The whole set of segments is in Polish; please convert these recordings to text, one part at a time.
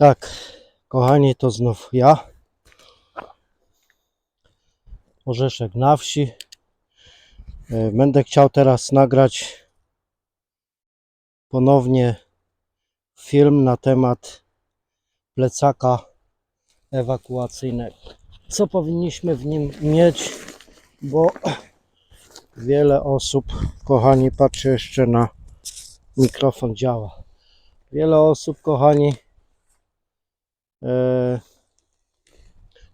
Tak, kochani, to znów ja. Orzeszek na wsi. E, Będę chciał teraz nagrać ponownie film na temat plecaka ewakuacyjnego. Co powinniśmy w nim mieć, bo wiele osób, kochani, patrzę jeszcze na mikrofon działa. Wiele osób, kochani,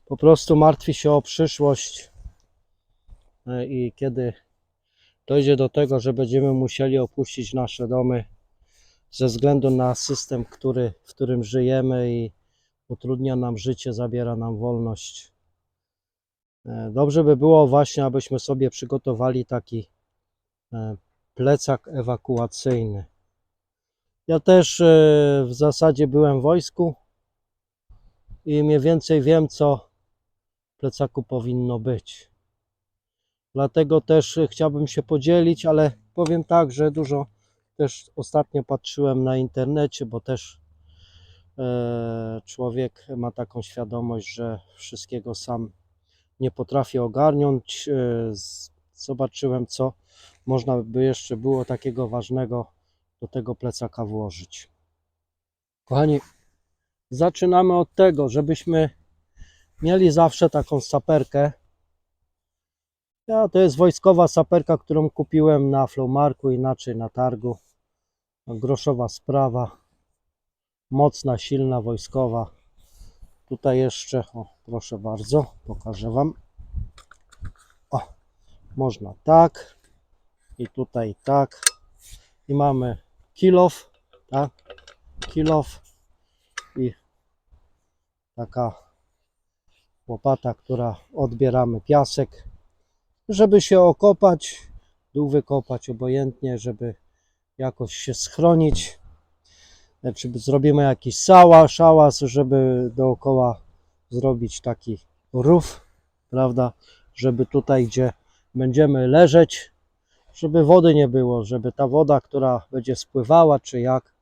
po prostu martwi się o przyszłość e, i kiedy dojdzie do tego, że będziemy musieli opuścić nasze domy ze względu na system, który, w którym żyjemy i utrudnia nam życie, zabiera nam wolność. E, Dobrze by było właśnie, abyśmy sobie przygotowali taki e, plecak ewakuacyjny. Ja też e, w zasadzie byłem w wojsku i mniej więcej wiem, co w plecaku powinno być. Dlatego też e, chciałbym się podzielić, ale powiem tak, że dużo też ostatnio patrzyłem na internecie, bo też e, człowiek ma taką świadomość, że wszystkiego sam nie potrafi ogarnąć. E, zobaczyłem, co można by jeszcze było takiego ważnego do tego plecaka włożyć. Kochani, zaczynamy od tego, żebyśmy mieli zawsze taką saperkę. Ja, to jest wojskowa saperka, którą kupiłem na Flowmarku, inaczej na targu. Groszowa sprawa. Mocna, silna, wojskowa. Tutaj jeszcze, o, proszę bardzo, pokażę Wam. O, można tak. I tutaj tak. I mamy kilof, tak? Kilof taka łopata, która odbieramy piasek, żeby się okopać, dół wykopać obojętnie, żeby jakoś się schronić. Czy zrobimy jakiś sała, szałas, żeby dookoła zrobić taki rów, prawda? Żeby tutaj, gdzie będziemy leżeć, żeby wody nie było, żeby ta woda, która będzie spływała, czy jak,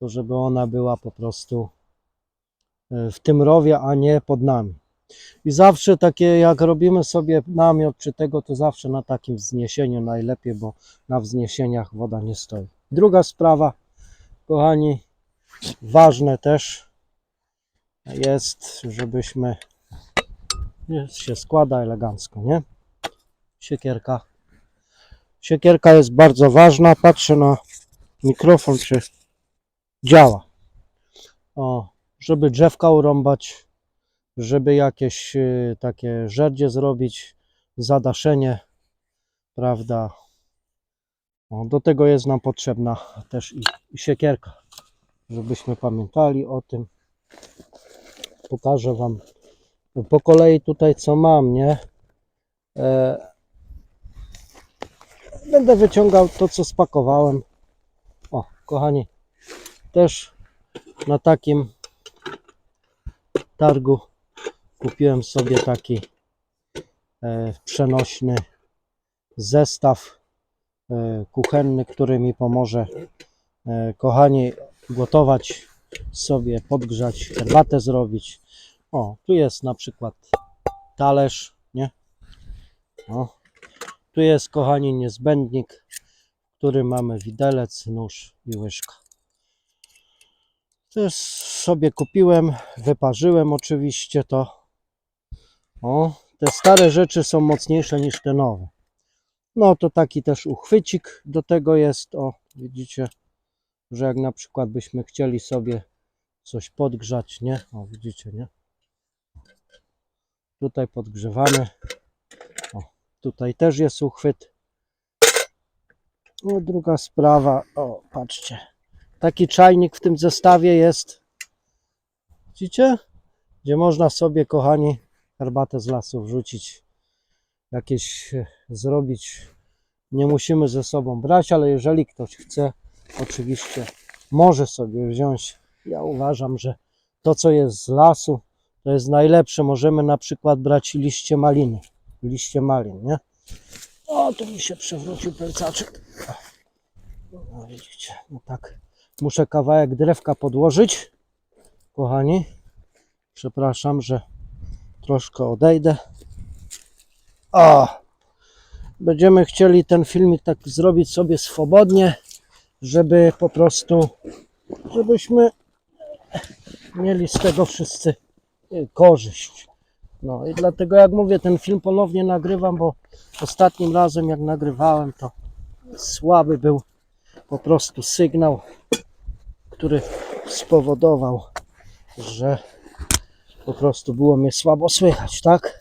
to żeby ona była po prostu w tym rowie, a nie pod nami. I zawsze takie, jak robimy sobie namiot czy tego, to zawsze na takim wzniesieniu najlepiej, bo na wzniesieniach woda nie stoi. Druga sprawa, kochani, ważne też jest, żebyśmy się składa elegancko, nie? Siekierka. Siekierka jest bardzo ważna. Patrzę na mikrofon, czy działa. O, żeby drzewka urąbać, żeby jakieś y, takie żerdzie zrobić, zadaszenie, prawda? O, do tego jest nam potrzebna też i, i siekierka, żebyśmy pamiętali o tym. Pokażę Wam po kolei tutaj co mam, nie? E, będę wyciągał to, co spakowałem. O, kochani, też na takim targu kupiłem sobie taki e, przenośny zestaw e, kuchenny, który mi pomoże, e, kochani, gotować sobie, podgrzać, herbatę zrobić. O, tu jest na przykład talerz, nie? O, tu jest, kochani, niezbędnik, w którym mamy widelec, nóż i łyżka. Sobie kupiłem, wyparzyłem oczywiście to. O, te stare rzeczy są mocniejsze niż te nowe. No to taki też uchwycik do tego jest. O, widzicie, że jak na przykład byśmy chcieli sobie coś podgrzać, nie? O, widzicie, nie? Tutaj podgrzewamy. O, tutaj też jest uchwyt. No, druga sprawa. O, patrzcie. Taki czajnik w tym zestawie jest. Widzicie? Gdzie można sobie, kochani, herbatę z lasu wrzucić. Jakieś e, zrobić. Nie musimy ze sobą brać, ale jeżeli ktoś chce, oczywiście może sobie wziąć. Ja uważam, że to, co jest z lasu, to jest najlepsze. Możemy na przykład brać liście maliny. Liście malin, nie? O, tu mi się przewrócił plecaczek. No widzicie, no tak. Muszę kawałek drewka podłożyć. kochani. Przepraszam, że troszkę odejdę. O! Będziemy chcieli ten filmik tak zrobić sobie swobodnie, żeby po prostu, żebyśmy mieli z tego wszyscy y, korzyść. No i dlatego jak mówię, ten film ponownie nagrywam, bo ostatnim razem jak nagrywałem, to słaby był po prostu sygnał, który spowodował, że po prostu było mnie słabo słychać, tak?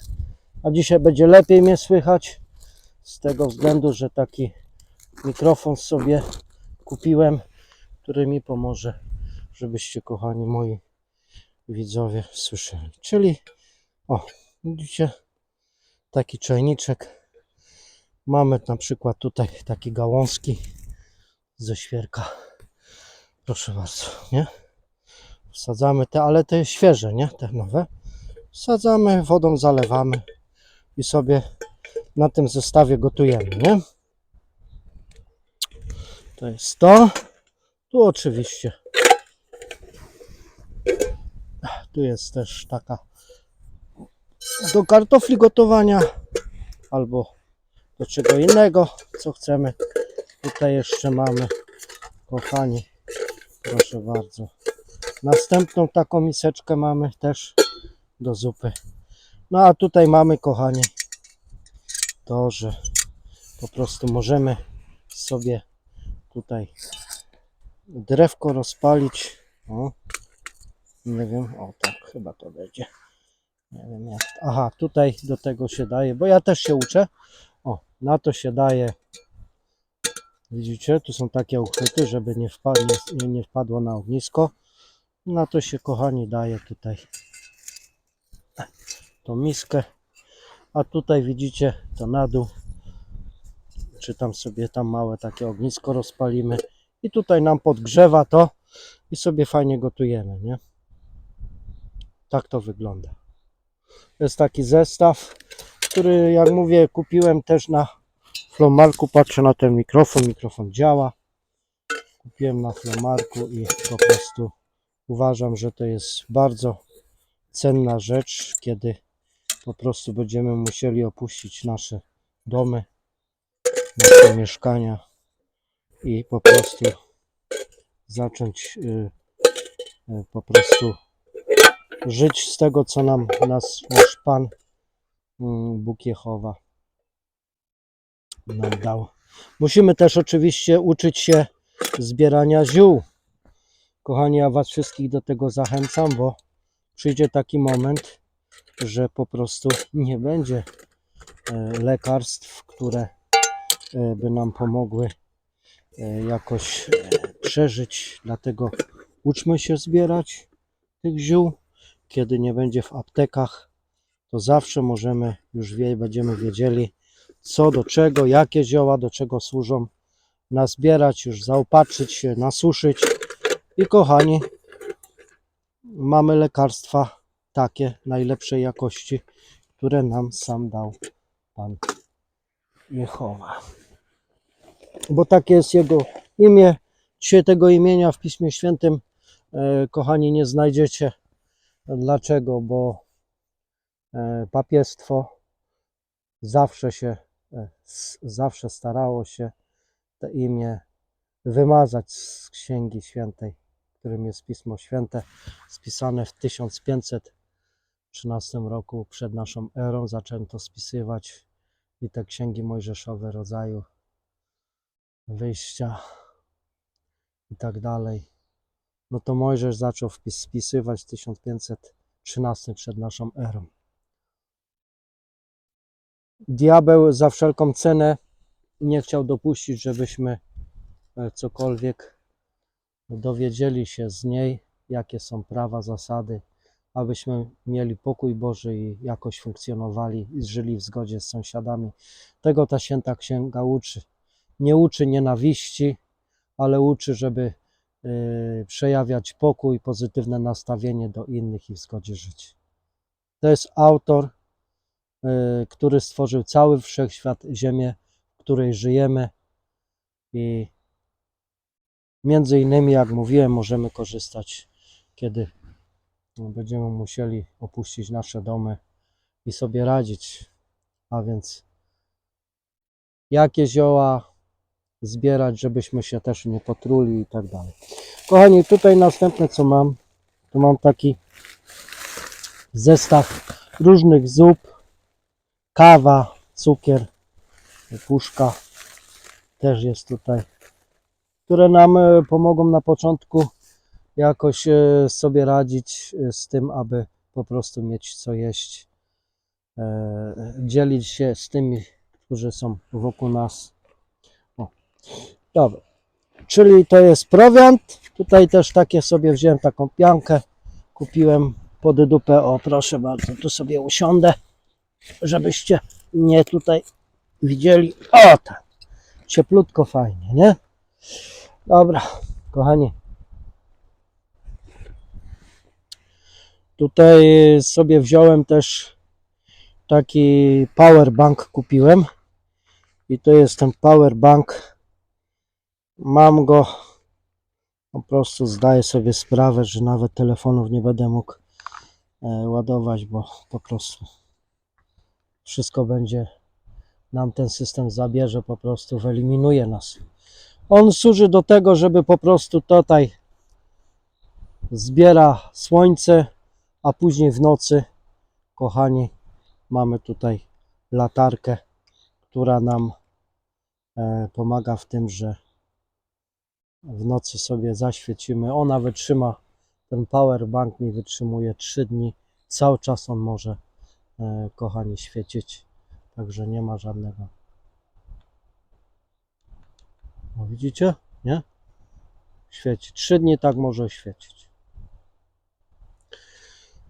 A dzisiaj będzie lepiej mnie słychać z tego względu, że taki mikrofon sobie kupiłem, który mi pomoże, żebyście kochani moi widzowie słyszeli. Czyli o, widzicie taki czajniczek. Mamy na przykład tutaj takie gałązki ze świerka. Proszę bardzo, nie? Wsadzamy te, ale te świeże, nie? Te nowe. Wsadzamy, wodą zalewamy i sobie na tym zestawie gotujemy, nie? To jest to. Tu oczywiście. Tu jest też taka do kartofli gotowania albo do czego innego, co chcemy. Tutaj jeszcze mamy, kochani, proszę bardzo. Następną taką miseczkę mamy też do zupy. No a tutaj mamy, kochani, to, że po prostu możemy sobie tutaj drewko rozpalić. O, nie wiem, o tak, chyba to będzie. Nie wiem jak. Aha, tutaj do tego się daje, bo ja też się uczę. O, na to się daje. Widzicie, tu są takie uchwyty, żeby nie, wpa- nie, nie wpadło na ognisko. Na to się, kochani, daje tutaj tą miskę. A tutaj widzicie, to na dół. Czy tam sobie tam małe takie ognisko rozpalimy. I tutaj nam podgrzewa to i sobie fajnie gotujemy, nie? Tak to wygląda. To jest taki zestaw, który jak mówię kupiłem też na Flomarku. Patrzę na ten mikrofon, mikrofon działa. Kupiłem na Flomarku i po prostu uważam, że to jest bardzo cenna rzecz, kiedy po prostu będziemy musieli opuścić nasze domy, nasze mieszkania i po prostu zacząć y, y, po prostu żyć z tego, co nam nas, nasz Pan mm, Bóg Jehowa nam dał. Musimy też oczywiście uczyć się zbierania ziół. Kochani, ja Was wszystkich do tego zachęcam, bo przyjdzie taki moment, że po prostu nie będzie e, lekarstw, które e, by nam pomogły e, jakoś przeżyć. Dlatego uczmy się zbierać tych ziół. Kiedy nie będzie w aptekach, to zawsze możemy już wie, będziemy wiedzieli, co do czego, jakie zioła do czego służą. Nazbierać, już zaopatrzyć się, nasuszyć. I kochani, mamy lekarstwa takie najlepszej jakości, które nam sam dał Pan Jehowa. Bo takie jest Jego imię. Dzisiaj tego imienia w Piśmie Świętym, e, kochani, nie znajdziecie. Dlaczego? Bo e, papiestwo zawsze się, zawsze starało się to imię wymazać z Księgi Świętej, którym jest Pismo Święte, spisane w 1513 roku przed naszą erą. Zaczęto spisywać i te księgi mojżeszowe rodzaju wyjścia i tak dalej. No to Mojżesz zaczął spisywać w 1513 przed naszą erą. Diabeł za wszelką cenę nie chciał dopuścić, żebyśmy e, cokolwiek dowiedzieli się z niej, jakie są prawa, zasady, abyśmy mieli pokój Boży i jakoś funkcjonowali i żyli w zgodzie z sąsiadami. Tego ta święta księga uczy. Nie uczy nienawiści, ale uczy, żeby y, przejawiać pokój, pozytywne nastawienie do innych i w zgodzie żyć. To jest autor, który stworzył cały wszechświat, ziemię, w której żyjemy i między innymi, jak mówiłem, możemy korzystać, kiedy będziemy musieli opuścić nasze domy i sobie radzić. A więc jakie zioła zbierać, żebyśmy się też nie potruli i tak dalej. Kochani, tutaj następne co mam, to mam taki zestaw różnych zup, kawa, cukier, puszka też jest tutaj, które nam e, pomogą na początku jakoś e, sobie radzić e, z tym, aby po prostu mieć co jeść, dzielić się z tymi, którzy są wokół nas. O. Dobra, czyli to jest prowiant. Tutaj też takie sobie wziąłem taką piankę, kupiłem pod dupę. O, proszę bardzo, tu sobie usiądę, żebyście mnie tutaj widzieli. O, tak, cieplutko, fajnie, nie? Dobra, kochani. Tutaj sobie wziąłem też taki power bank kupiłem i to jest ten power bank mam go po prostu zdaję sobie sprawę, że nawet telefonów nie będę mógł e, ładować, bo po prostu wszystko będzie nam ten system zabierze, po prostu wyeliminuje nas. On służy do tego, żeby po prostu tutaj zbiera słońce, a później w nocy, kochani, mamy tutaj latarkę, która nam e, pomaga w tym, że w nocy sobie zaświecimy. Ona wytrzyma, ten power bank mi wytrzymuje 3 dni. Cały czas on może, kochani, świecić. Także nie ma żadnego. O, widzicie? Nie? Świeci. 3 dni tak może świecić.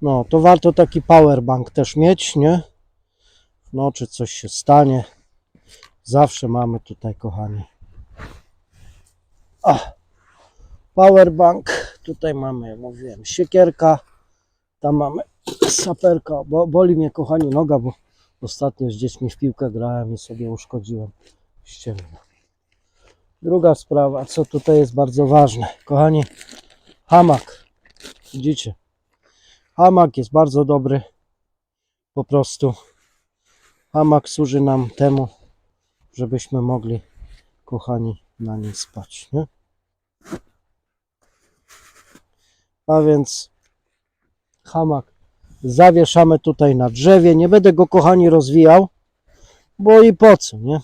No, to warto taki power bank też mieć, nie? No, czy coś się stanie. Zawsze mamy tutaj, kochani. A, powerbank. Tutaj mamy, jak mówiłem, siekierka. Tam mamy saperka. Bo, boli mnie, kochani, noga, bo ostatnio z dziećmi w piłkę grałem i sobie uszkodziłem ścięgno. Druga sprawa, co tutaj jest bardzo ważne. Kochani, hamak. Widzicie? Hamak jest bardzo dobry. Po prostu hamak służy nam temu, żebyśmy mogli, kochani, na nim spać. Nie? A więc hamak zawieszamy tutaj na drzewie. Nie będę go, kochani, rozwijał, bo i po co, nie?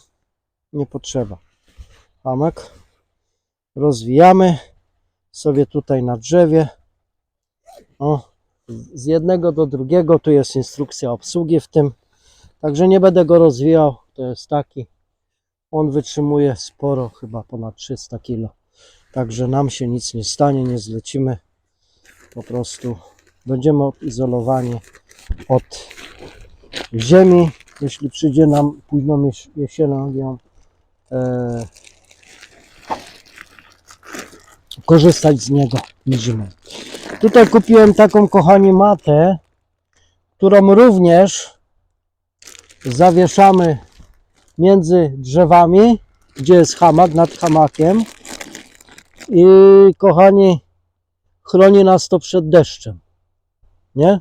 Nie potrzeba. Hamak rozwijamy sobie tutaj na drzewie. O, z jednego do drugiego. Tu jest instrukcja obsługi w tym. Także nie będę go rozwijał. To jest taki. On wytrzymuje sporo, chyba ponad 300 kg. Także nam się nic nie stanie, nie zlecimy. Po prostu będziemy odizolowani od ziemi. Jeśli przyjdzie nam późną jes- jesienią ją e, korzystać z niego zimą. Tutaj kupiłem taką, kochani, matę, którą również zawieszamy między drzewami, gdzie jest hamak, nad hamakiem. I kochani, chroni nas to przed deszczem. Nie?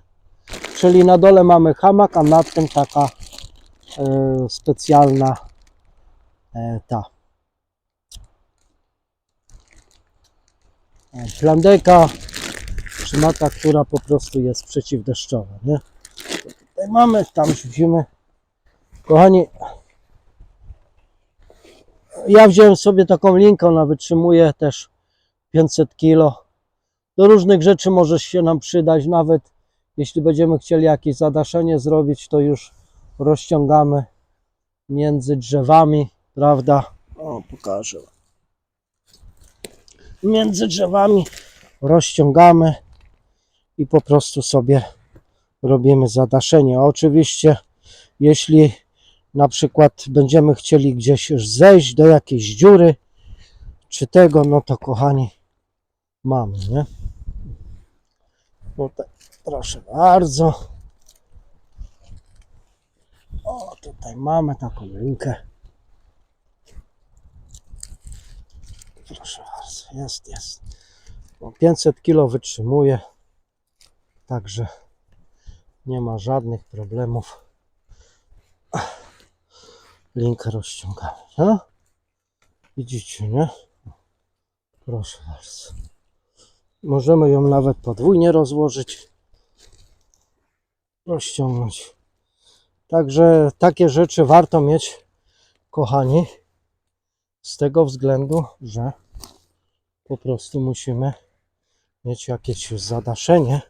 Czyli na dole mamy hamak, a nad tym taka e, specjalna e, ta e, plandeka, czy mata, która po prostu jest przeciwdeszczowa. Nie? Tutaj mamy, tam widzimy. Kochani, ja wziąłem sobie taką linkę, ona wytrzymuje też 500 kg. Do różnych rzeczy może się nam przydać, nawet jeśli będziemy chcieli jakieś zadaszenie zrobić, to już rozciągamy między drzewami, prawda? O, pokażę. Między drzewami rozciągamy i po prostu sobie robimy zadaszenie. Oczywiście, jeśli na przykład będziemy chcieli gdzieś zejść do jakiejś dziury, czy tego, no to kochani, mamy, nie? Tutaj, proszę bardzo. O, tutaj mamy taką linkę. Proszę bardzo, jest, jest. No, 500 kg wytrzymuje. Także nie ma żadnych problemów. Linkę rozciągamy. No? Widzicie, nie? Proszę bardzo. Możemy ją nawet podwójnie rozłożyć. Rozciągnąć. Także takie rzeczy warto mieć, kochani, z tego względu, że po prostu musimy mieć jakieś zadaszenie,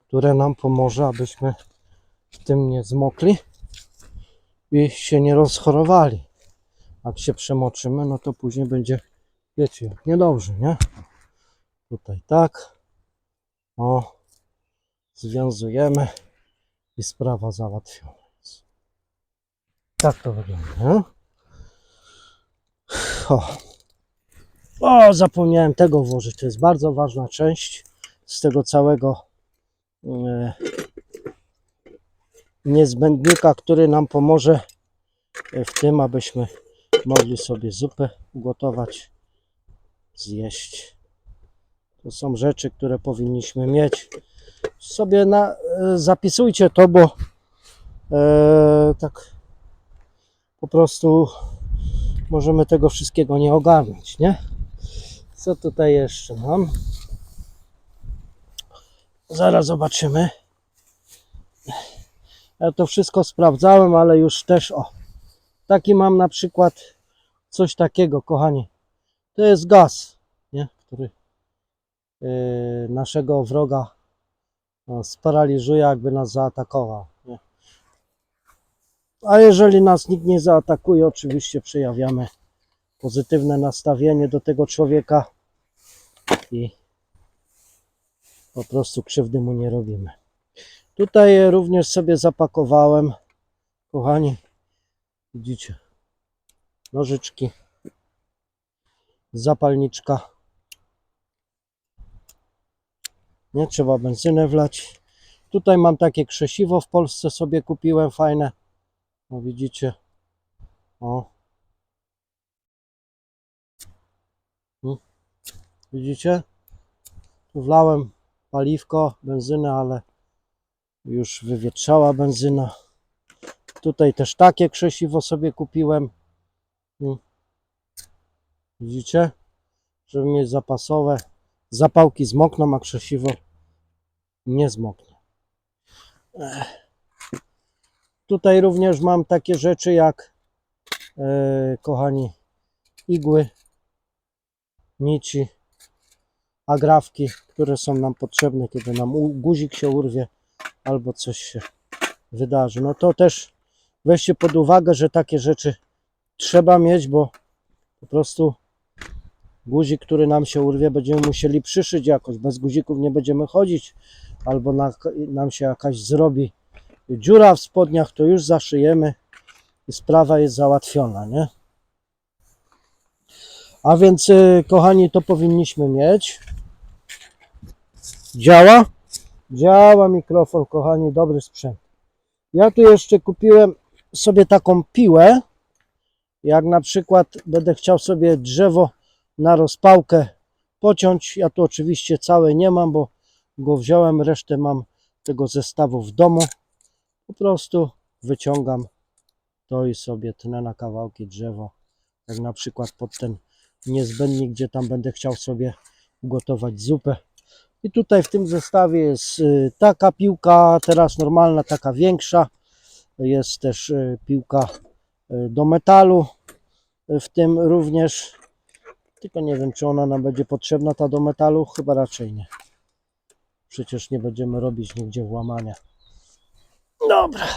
które nam pomoże, abyśmy w tym nie zmokli i się nie rozchorowali. Jak się przemoczymy, no to później będzie, wiecie, niedobrze, nie? Tutaj tak. O, związujemy i sprawa załatwiona. Tak to wygląda. nie? O. o, zapomniałem tego włożyć. To jest bardzo ważna część z tego całego e, niezbędnika, który nam pomoże w tym, abyśmy mogli sobie zupę ugotować, zjeść. To są rzeczy, które powinniśmy mieć. Sobie na, e, zapisujcie to, bo e, tak po prostu możemy tego wszystkiego nie ogarnąć, nie? Co tutaj jeszcze mam? Zaraz zobaczymy. Ja to wszystko sprawdzałem, ale już też o. Taki mam na przykład coś takiego, kochani. To jest gaz, naszego wroga no, sparaliżuje, jakby nas zaatakował. Nie? A jeżeli nas nikt nie zaatakuje, oczywiście przejawiamy pozytywne nastawienie do tego człowieka i po prostu krzywdy mu nie robimy. Tutaj również sobie zapakowałem, kochani, widzicie, nożyczki, zapalniczka. Nie trzeba benzynę wlać. Tutaj mam takie krzesiwo w Polsce sobie kupiłem fajne. No widzicie. O. Mm. Widzicie? Tu wlałem paliwko, benzynę, ale już wywietrzała benzyna. Tutaj też takie krzesiwo sobie kupiłem. Mm. Widzicie? Żeby mieć zapasowe. Zapałki zmokną, a krzesiwo nie zmoknie. Tutaj również mam takie rzeczy jak, e, kochani, igły, nici, agrafki, które są nam potrzebne, kiedy nam guzik się urwie albo coś się wydarzy. No to też weźcie pod uwagę, że takie rzeczy trzeba mieć, bo po prostu guzik, który nam się urwie, będziemy musieli przyszyć jakoś. Bez guzików nie będziemy chodzić, albo na, nam się jakaś zrobi dziura w spodniach, to już zaszyjemy i sprawa jest załatwiona, nie? A więc, y, kochani, to powinniśmy mieć. Działa? Działa mikrofon, kochani, dobry sprzęt. Ja tu jeszcze kupiłem sobie taką piłę. Jak na przykład będę chciał sobie drzewo na rozpałkę pociąć. Ja tu oczywiście całe nie mam, bo go wziąłem, resztę mam tego zestawu w domu. Po prostu wyciągam to i sobie tnę na kawałki drzewo. Jak na przykład pod ten niezbędnik, gdzie tam będę chciał sobie ugotować zupę. I tutaj w tym zestawie jest y, taka piłka, teraz normalna, taka większa. Jest też y, piłka y, do metalu, w tym również. Tylko nie wiem, czy ona nam będzie potrzebna, ta do metalu. Chyba raczej nie. Przecież nie będziemy robić nigdzie włamania. Dobra,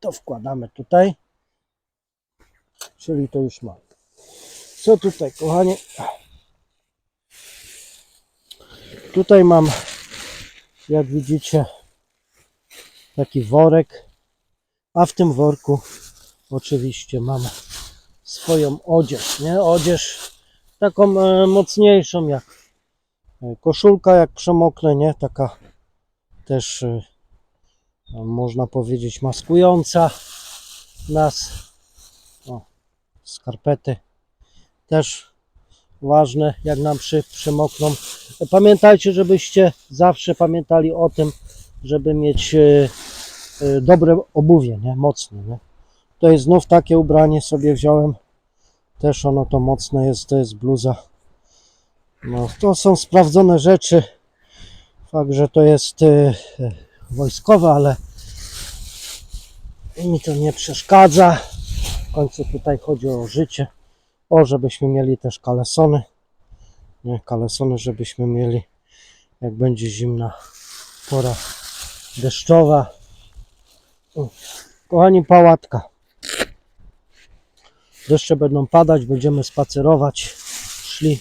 to wkładamy tutaj. Czyli to już mam. Co tutaj, kochani? Tutaj mam, jak widzicie, taki worek, a w tym worku oczywiście mam swoją odzież, nie? Odzież taką e, mocniejszą jak e, koszulka, jak przemoknę, nie? Taka też e, no, można powiedzieć maskująca nas. O, skarpety też ważne, jak nam przy, przemokną. Pamiętajcie, żebyście zawsze pamiętali o tym, żeby mieć e, e, dobre obuwie, nie? Mocne, nie? To jest znów takie ubranie sobie wziąłem. Też ono to mocne jest, to jest bluza. No, to są sprawdzone rzeczy. Fakt, że to jest e, wojskowe, ale mi to nie przeszkadza. W końcu tutaj chodzi o życie. O, żebyśmy mieli też kalesony. Nie, kalesony, żebyśmy mieli, jak będzie zimna pora deszczowa. Kochani, pałatka. Deszcze będą padać, będziemy spacerować, szli.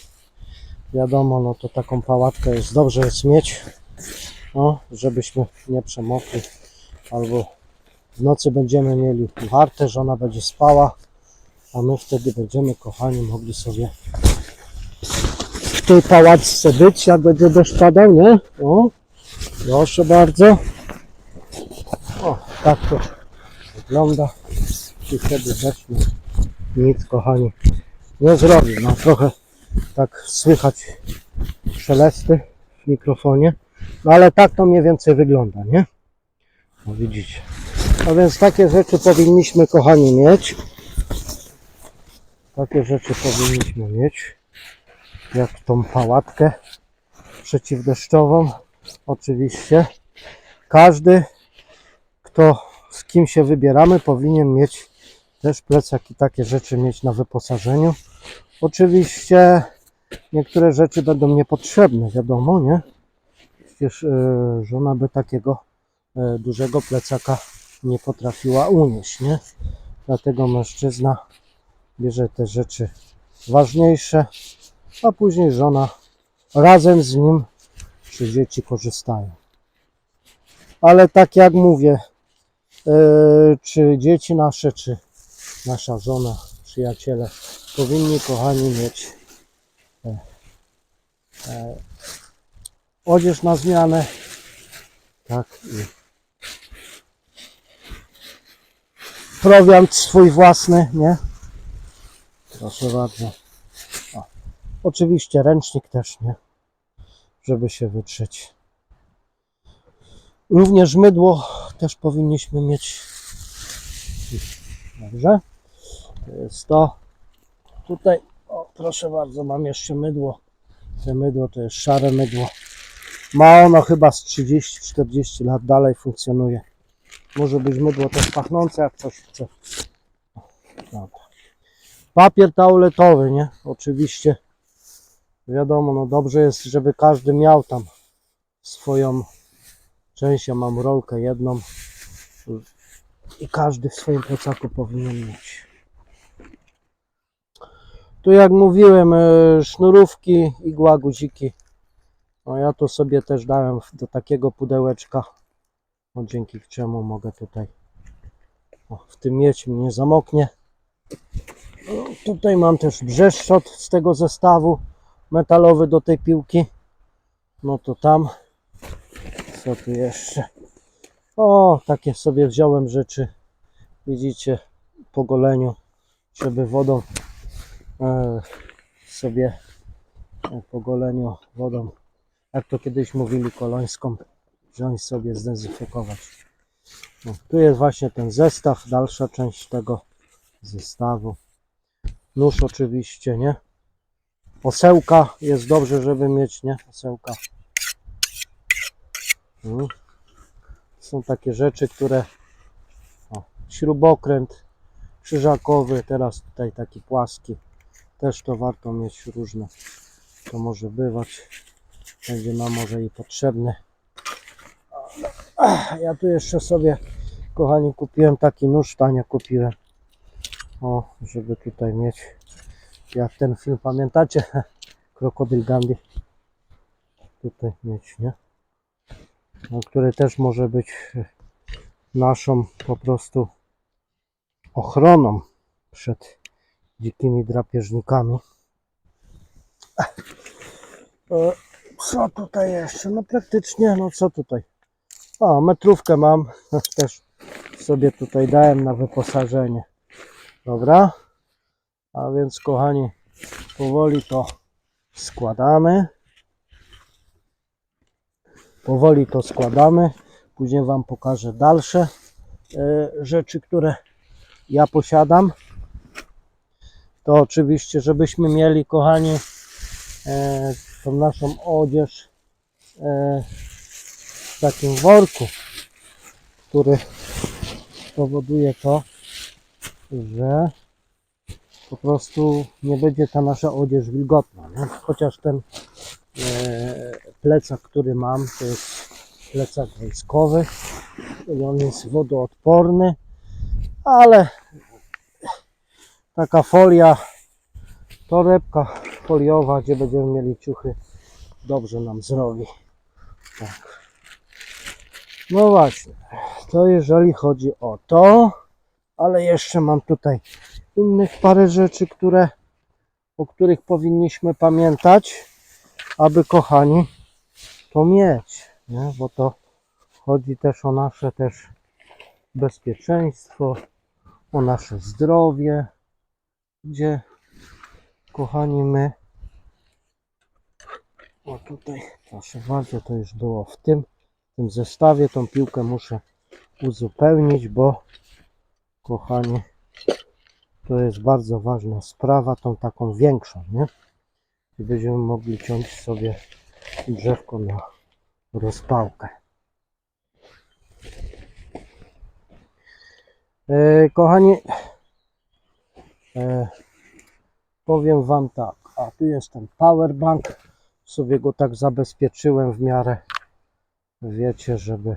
Wiadomo, no to taką pałatkę jest dobrze jest mieć, no, żebyśmy nie przemokli. Albo w nocy będziemy mieli wartę, żona będzie spała, a my wtedy będziemy, kochani, mogli sobie w tej pałatce być, jak będzie deszcz padał, nie? O, proszę bardzo. O, tak to wygląda. I wtedy nie- nic, kochani, nie zrobi. No trochę tak słychać szelesty w mikrofonie, no ale tak to mniej więcej wygląda, nie? No widzicie. A więc takie rzeczy powinniśmy, kochani, mieć. Takie rzeczy powinniśmy mieć. Jak tą pałatkę przeciwdeszczową. Oczywiście. Każdy, kto z kim się wybieramy, powinien mieć też plecak i takie rzeczy mieć na wyposażeniu. Oczywiście niektóre rzeczy będą niepotrzebne, wiadomo, nie? Przecież e, żona by takiego e, dużego plecaka nie potrafiła unieść, nie? Dlatego mężczyzna bierze te rzeczy ważniejsze, a później żona razem z nim czy dzieci korzystają. Ale tak jak mówię, e, czy dzieci nasze, czy nasza żona, przyjaciele powinni, kochani, mieć e, e, odzież na zmianę, tak i prowiant swój własny, nie? Proszę bardzo. O. Oczywiście ręcznik też, nie? Żeby się wytrzeć. Również mydło też powinniśmy mieć. Dobrze. To jest to. Tutaj, o, proszę bardzo, mam jeszcze mydło. Te mydło to jest szare mydło. Ma ono chyba z 30-40 lat dalej funkcjonuje. Może być mydło też pachnące, jak coś chce. Dobra. Papier tauletowy, nie? Oczywiście. Wiadomo, no dobrze jest, żeby każdy miał tam swoją część. Ja mam rolkę jedną i każdy w swoim plecaku powinien mieć. Tu jak mówiłem, e, sznurówki, igła, guziki. No ja to sobie też dałem do takiego pudełeczka. No dzięki czemu mogę tutaj o, w tym mieć, mi nie zamoknie. No, tutaj mam też brzeszczot z tego zestawu metalowy do tej piłki. No to tam. Co tu jeszcze? O, takie sobie wziąłem rzeczy. Widzicie, po goleniu, żeby wodą sobie e, po goleniu wodą, jak to kiedyś mówili kolońską, wziąć sobie, zdezynfekować. No, tu jest właśnie ten zestaw, dalsza część tego zestawu. Nóż oczywiście, nie? Osełka jest dobrze, żeby mieć, nie? Osełka. Mm. Są takie rzeczy, które o, śrubokręt krzyżakowy, teraz tutaj taki płaski. Też to warto mieć różne. To może bywać. Będzie nam może i potrzebny. Ja tu jeszcze sobie, kochani, kupiłem taki nóż, tanio kupiłem. O, żeby tutaj mieć. Jak ten film pamiętacie? Krokodyl Gandhi. Tutaj mieć, nie? No, który też może być naszą po prostu ochroną przed dzikimi drapieżnikami. E, Co tutaj jeszcze? No praktycznie, no co tutaj? O, metrówkę mam. Też sobie tutaj dałem na wyposażenie. Dobra. A więc kochani, powoli to składamy. Powoli to składamy. Później Wam pokażę dalsze e, rzeczy, które ja posiadam. To oczywiście, żebyśmy mieli, kochani, e, tą naszą odzież e, w takim worku, który powoduje to, że po prostu nie będzie ta nasza odzież wilgotna. Nie? Chociaż ten e, plecak, który mam, to jest plecak wojskowy i on jest wodoodporny, ale taka folia, torebka foliowa, gdzie będziemy mieli ciuchy, dobrze nam zrobi. Tak. No właśnie, to jeżeli chodzi o to, ale jeszcze mam tutaj innych parę rzeczy, które, o których powinniśmy pamiętać, aby kochani to mieć, nie? bo to chodzi też o nasze też bezpieczeństwo, o nasze zdrowie, gdzie kochani my o tutaj proszę bardzo to już było w tym, w tym zestawie tą piłkę muszę uzupełnić, bo kochani to jest bardzo ważna sprawa, tą taką większą, nie? I będziemy mogli ciąć sobie drzewko na rozpałkę. E, kochani, e, powiem Wam tak, a tu jest ten powerbank, sobie go tak zabezpieczyłem w miarę, wiecie, żeby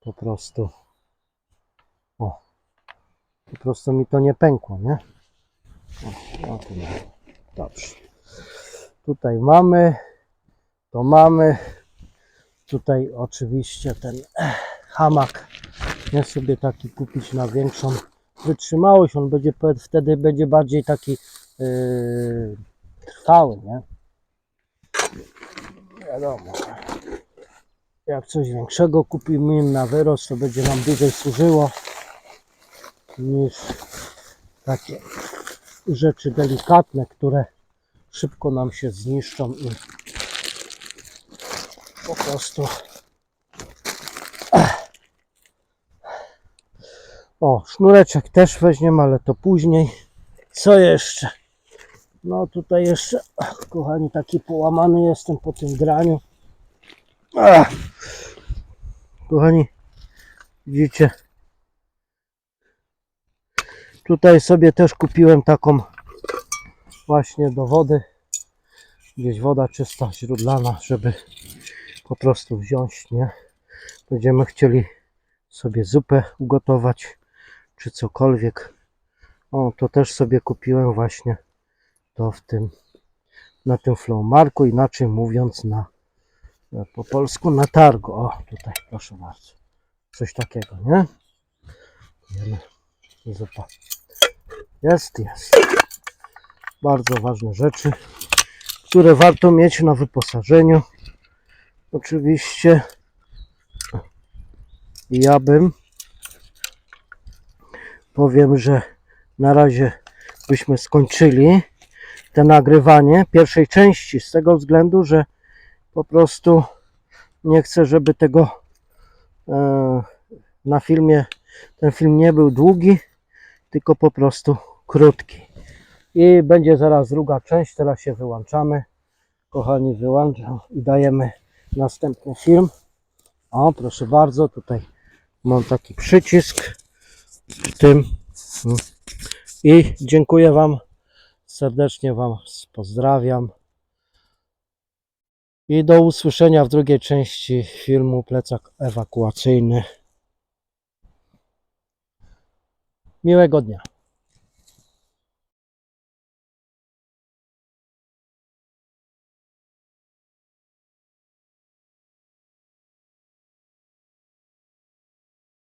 po prostu, o, po prostu mi to nie pękło, nie? O, o. Dobrze. Tutaj mamy, to mamy, tutaj oczywiście ten eh, hamak, nie sobie taki kupić na większą wytrzymałość, on będzie wtedy będzie bardziej taki yy, trwały, nie? Wiadomo. Jak coś większego kupimy na wyrost, to będzie nam dłużej służyło niż takie rzeczy delikatne, które szybko nam się zniszczą i po prostu o, sznureczek też weźmiemy, ale to później co jeszcze? no tutaj jeszcze ach, kochani, taki połamany jestem po tym graniu Ach. kochani widzicie tutaj sobie też kupiłem taką właśnie do wody gdzieś woda czysta, źródlana, żeby po prostu wziąć, nie? Będziemy chcieli sobie zupę ugotować, czy cokolwiek. O, to też sobie kupiłem właśnie to w tym, na tym flowmarku, inaczej mówiąc na, na po polsku na targu. O, tutaj, proszę bardzo. Coś takiego, nie? Jemy zupa. Jest, jest. Bardzo ważne rzeczy które warto mieć na wyposażeniu. Oczywiście ja bym powiem, że na razie byśmy skończyli te nagrywanie pierwszej części z tego względu, że po prostu nie chcę, żeby tego e, na filmie ten film nie był długi, tylko po prostu krótki. I będzie zaraz druga część, teraz się wyłączamy. Kochani, wyłączam i dajemy następny film. O, proszę bardzo, tutaj mam taki przycisk w tym. I dziękuję Wam, serdecznie Wam pozdrawiam. I do usłyszenia w drugiej części filmu Plecak ewakuacyjny. Miłego dnia.